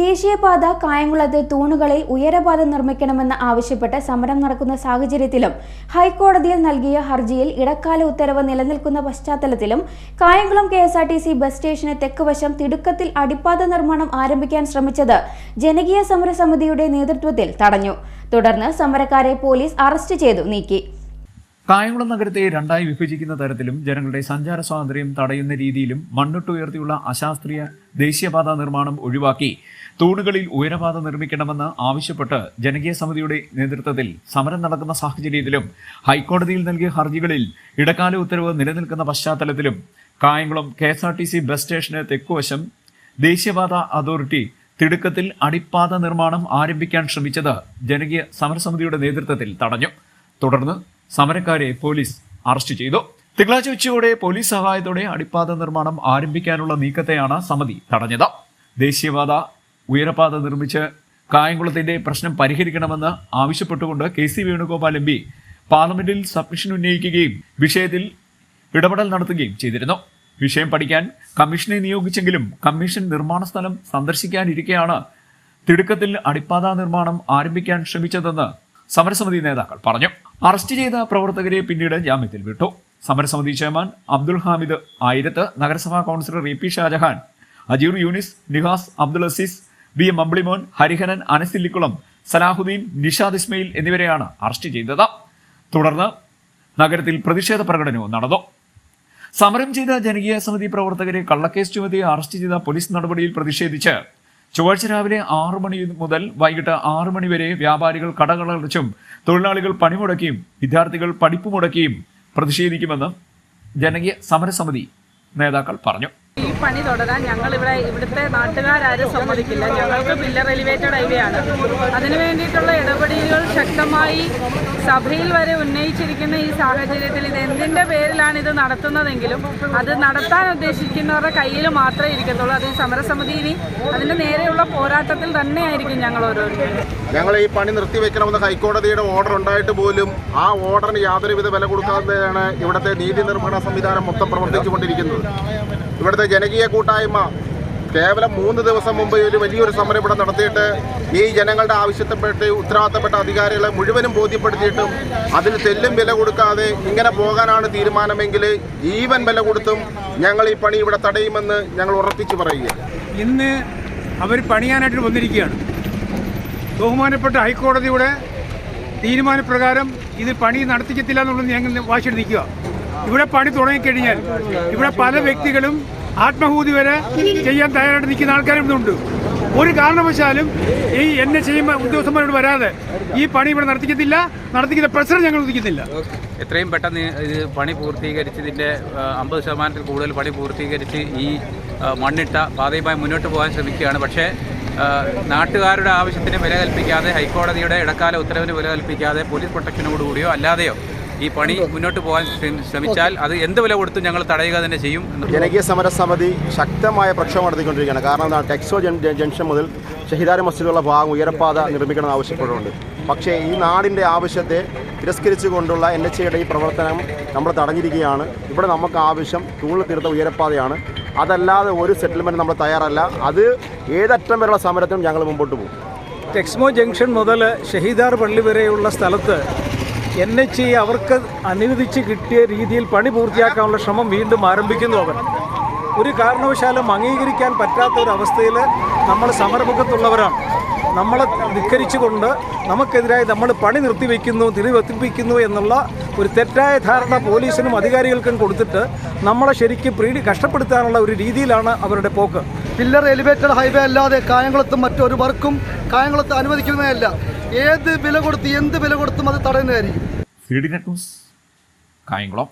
ദേശീയപാത കായംകുളത്ത് തൂണുകളിൽ ഉയരപാത നിർമ്മിക്കണമെന്ന് ആവശ്യപ്പെട്ട് സമരം നടക്കുന്ന സാഹചര്യത്തിലും ഹൈക്കോടതിയിൽ നൽകിയ ഹർജിയിൽ ഇടക്കാല ഉത്തരവ് നിലനിൽക്കുന്ന പശ്ചാത്തലത്തിലും Kayamkulam K S R T C bus സ്റ്റേഷന് തെക്കുവശം തിടുക്കത്തിൽ അടിപ്പാത നിർമ്മാണം ആരംഭിക്കാൻ ശ്രമിച്ചത് ജനകീയ സമരസമിതിയുടെ നേതൃത്വത്തിൽ തടഞ്ഞു. തുടർന്ന് സമരക്കാരെ പോലീസ് അറസ്റ്റ് ചെയ്തു നീക്കി. കായംകുളം നഗരത്തെ രണ്ടായി വിഭജിക്കുന്ന തരത്തിലും ജനങ്ങളുടെ സഞ്ചാര സ്വാതന്ത്ര്യം തടയുന്ന രീതിയിലും മണ്ണിട്ടുയർത്തിയുള്ള അശാസ്ത്രീയ ദേശീയപാത നിർമ്മാണം ഒഴിവാക്കി തൂണുകളിൽ ഉയരപാത നിർമ്മിക്കണമെന്ന് ആവശ്യപ്പെട്ട് ജനകീയ സമിതിയുടെ നേതൃത്വത്തിൽ സമരം നടക്കുന്ന സാഹചര്യത്തിലും ഹൈക്കോടതിയിൽ നൽകിയ ഹർജികളിൽ ഇടക്കാല ഉത്തരവ് നിലനിൽക്കുന്ന പശ്ചാത്തലത്തിലും Kayamkulam K S R T C bus സ്റ്റേഷന് തെക്കുവശം ദേശീയപാത അതോറിറ്റി തിടുക്കത്തിൽ അടിപ്പാത നിർമ്മാണം ആരംഭിക്കാൻ ശ്രമിച്ചത് ജനകീയ സമരസമിതിയുടെ നേതൃത്വത്തിൽ തടഞ്ഞു. തുടർന്ന് സമരക്കാരെ പോലീസ് അറസ്റ്റ് ചെയ്തു. തിങ്കളാഴ്ച ഉച്ചയോടെ പോലീസ് സഹായത്തോടെ അടിപ്പാത നിർമ്മാണം ആരംഭിക്കാനുള്ള നീക്കത്തെയാണ് സമിതി തടഞ്ഞത്. ദേശീയപാത ഉയരപാത നിർമ്മിച്ച് കായംകുളത്തിന്റെ പ്രശ്നം പരിഹരിക്കണമെന്ന് ആവശ്യപ്പെട്ടുകൊണ്ട് K C Venugopal M P പാർലമെന്റിൽ സബ്മിഷൻ ഉന്നയിക്കുകയും വിഷയത്തിൽ ഇടപെടൽ നടത്തുകയും ചെയ്തിരുന്നു. വിഷയം പഠിക്കാൻ കമ്മീഷനെ നിയോഗിച്ചെങ്കിലും കമ്മീഷൻ നിർമ്മാണ സ്ഥലം സന്ദർശിക്കാനിരിക്കെയാണ് തിടുക്കത്തിൽ അടിപ്പാത നിർമ്മാണം ആരംഭിക്കാൻ ശ്രമിച്ചതെന്ന് സമരസമിതി നേതാക്കൾ പറഞ്ഞു. അറസ്റ്റ് ചെയ്ത പ്രവർത്തകരെ പിന്നീട് ജാമ്യത്തിൽ വിട്ടു. സമരസമിതി ചെയർമാൻ അബ്ദുൽ ഹാമിദ് ആയിരത്ത് നഗരസഭാ councillor A P Shajahan Ajeer Younis Nihas Abdul Azeez B M Ambilimon Hariharan Anasillikkulam Salahuddin Nishad Ismail എന്നിവരെയാണ് അറസ്റ്റ് ചെയ്തത്. തുടർന്ന് നഗരത്തിൽ പ്രതിഷേധ പ്രകടനവും നടന്നു. സമരം ചെയ്ത ജനകീയ സമിതി പ്രവർത്തകരെ കള്ളക്കേസ് ചുമത്തി അറസ്റ്റ് ചെയ്ത പോലീസ് നടപടിയിൽ പ്രതിഷേധിച്ച് ചൊവ്വാഴ്ച രാവിലെ ആറു മണി മുതൽ വൈകിട്ട് ആറു മണി വരെ വ്യാപാരികൾ കടകളടച്ചും തൊഴിലാളികൾ പണിമുടക്കിയും വിദ്യാർത്ഥികൾ പഠിപ്പ് മുടക്കിയും പ്രതിഷേധിക്കുമെന്ന് ജനകീയ സമരസമിതി നേതാക്കൾ പറഞ്ഞു. പണി തുടരാൻ ഞങ്ങൾ ഇവിടെ ഇവിടുത്തെ നാട്ടുകാരും സമ്മതിക്കില്ല. ഞങ്ങൾക്ക് പില്ലർ എലിവേറ്റഡ് ഹൈവേ ആണ്. അതിനു വേണ്ടിയിട്ടുള്ള ഇടപെടലുകൾ ശക്തമായി സഭയിൽ വരെ ഉന്നയിച്ചിരിക്കുന്ന ഈ സാഹചര്യത്തിൽ ഇത് എന്തിന്റെ പേരിലാണ് ഇത് നടത്തുന്നതെങ്കിലും അത് നടത്താൻ ഉദ്ദേശിക്കുന്നവരുടെ കയ്യിൽ മാത്രമേ ഇരിക്കത്തുള്ളൂ. അത് ഈ സമരസമിതി ഇനി അതിന്റെ നേരെയുള്ള പോരാട്ടത്തിൽ തന്നെയായിരിക്കും ഞങ്ങൾ ഓരോരുത്തരും. ഞങ്ങൾ ഈ പണി നിർത്തിവെക്കണമെന്ന് ഹൈക്കോടതിയുടെ ഓർഡർ ഉണ്ടായിട്ട് പോലും ആ ഓർഡറിന് യാതൊരുവിധ വില കൊടുക്കാതെയാണ് ഇവിടുത്തെ നീതി നിർമ്മാണ സംവിധാനം മൊത്തം പ്രവർത്തിച്ചുകൊണ്ടിരിക്കുന്നത്. ഇവിടുത്തെ ജനകീയ കൂട്ടായ്മ കേവലം മൂന്ന് ദിവസം മുമ്പ് ഒരു വലിയൊരു സമരം ഇവിടെ നടത്തിയിട്ട് ഈ ജനങ്ങളുടെ ആവശ്യത്തെപ്പെട്ട് ഉത്തരവാദിത്തപ്പെട്ട അധികാരികളെ മുഴുവനും ബോധ്യപ്പെടുത്തിയിട്ടും അതിന് തെല്ലും വില കൊടുക്കാതെ ഇങ്ങനെ പോകാനാണ് തീരുമാനമെങ്കിൽ ജീവൻ വില കൊടുത്തും ഞങ്ങൾ ഈ പണി ഇവിടെ തടയുമെന്ന് ഞങ്ങൾ ഉറപ്പിച്ചു പറയുക ഇന്ന് അവർ പണിയാനായിട്ട് വന്നിരിക്കുകയാണ്. ബഹുമാനപ്പെട്ട ഹൈക്കോടതിയുടെ തീരുമാനപ്രകാരം ഇത് പണി നടത്തിക്കത്തില്ല എന്നുള്ളത് ഞങ്ങൾ വാശിയിട്ട് നിൽക്കുക ഇവിടെ പണി തുടങ്ങിക്കഴിഞ്ഞാൽ ഇവിടെ പല വ്യക്തികളും ആത്മഹൂതി വരെ ചെയ്യാൻ തയ്യാറായിട്ട് നിൽക്കുന്ന ആൾക്കാരും ഇവിടുണ്ട് ഒരു കാരണവശാലും ഈ എന്നെ ചെയ്യുമ്പോൾ ഉദ്യോഗസ്ഥന്മാരോട് വരാതെ ഈ പണി ഇവിടെ നടത്തിക്കത്തില്ല. നടത്തിക്കുന്ന പ്രശ്നം ഞങ്ങൾ ഉദിക്കുന്നില്ല. എത്രയും പെട്ടെന്ന് ഇത് പണി പൂർത്തീകരിച്ച് ഇതിന്റെ അമ്പത് ശതമാനത്തിൽ കൂടുതൽ പണി പൂർത്തീകരിച്ച് ഈ മണ്ണിട്ട പാതയുമായി മുന്നോട്ട് പോകാൻ ശ്രമിക്കുകയാണ്. പക്ഷേ നാട്ടുകാരുടെ ആവശ്യത്തിന് വില കൽപ്പിക്കാതെ ഹൈക്കോടതിയുടെ ഇടക്കാല ഉത്തരവിന് വില കൽപ്പിക്കാതെ പോലീസ് പ്രൊട്ടക്ഷനോടുകൂടിയോ അല്ലാതെയോ ഈ പണി മുന്നോട്ട് പോകാൻ ശ്രമിച്ചാൽ അത് എന്ത് വില കൊടുത്തും ഞങ്ങൾ തടയുക തന്നെ ചെയ്യും ജനകീയ സമരസമിതി ശക്തമായ പ്രക്ഷോഭം നടത്തിക്കൊണ്ടിരിക്കുകയാണ്. കാരണം എന്താണ് ടെക്സോ ജംഗ്ഷൻ മുതൽ ഷഹിദാര മസ്ജിദുള്ള ഭാഗം ഉയരപ്പാത നിർമ്മിക്കണമെന്ന് ആവശ്യപ്പെടുന്നുണ്ട്. പക്ഷേ ഈ നാടിന്റെ ആവശ്യത്തെ തിരസ്കരിച്ചുകൊണ്ടുള്ള എൻ എച്ച് ഐയുടെ ഈ പ്രവർത്തനം നമ്മൾ തടഞ്ഞിരിക്കുകയാണ്. ഇവിടെ നമുക്ക് ആവശ്യം തൂണിൽ തീർത്ത ഉയരപ്പാതയാണ്. അതല്ലാതെ ഒരു സെറ്റിൽമെന്റ് നമ്മൾ തയ്യാറല്ല. അത് ഏതറ്റം വരെയുള്ള സമരത്തിനും ഞങ്ങൾ മുമ്പോട്ട് പോകും. ടെക്സ്മോ ജംഗ്ഷൻ മുതൽ ഷഹീദാർ പള്ളി വരെയുള്ള സ്ഥലത്ത് എൻ എച്ച് ഇ അവർക്ക് അനുവദിച്ച് കിട്ടിയ രീതിയിൽ പണി പൂർത്തിയാക്കാനുള്ള ശ്രമം വീണ്ടും ആരംഭിക്കുന്നു അവർ. ഒരു കാരണവശാലും അംഗീകരിക്കാൻ പറ്റാത്ത ഒരു അവസ്ഥയിൽ നമ്മൾ സമരമുഖത്തുള്ളവരാണ്. നമ്മളെ ധിക്കരിച്ചുകൊണ്ട് നമുക്കെതിരായി നമ്മൾ പണി നിർത്തിവെക്കുന്നു തിരിവെത്തിപ്പിക്കുന്നു എന്നുള്ള ഒരു തെറ്റായ ധാരണ പോലീസിനും അധികാരികൾക്കും കൊടുത്തിട്ട് നമ്മളെ ശരിക്കും പ്രീ കഷ്ടപ്പെടുത്താനുള്ള ഒരു രീതിയിലാണ് അവരുടെ പോക്ക്. പില്ലർ എലിവേറ്റഡ് ഹൈവേ അല്ലാതെ കായംകുളത്തും മറ്റൊരു വർക്കും കായംകുളത്ത് അനുവദിക്കുന്നതല്ല ഏത് വില കൊടുത്ത് എന്ത് വില കൊടുത്തും അത് തടയുന്നതായിരിക്കും. കായംകുളം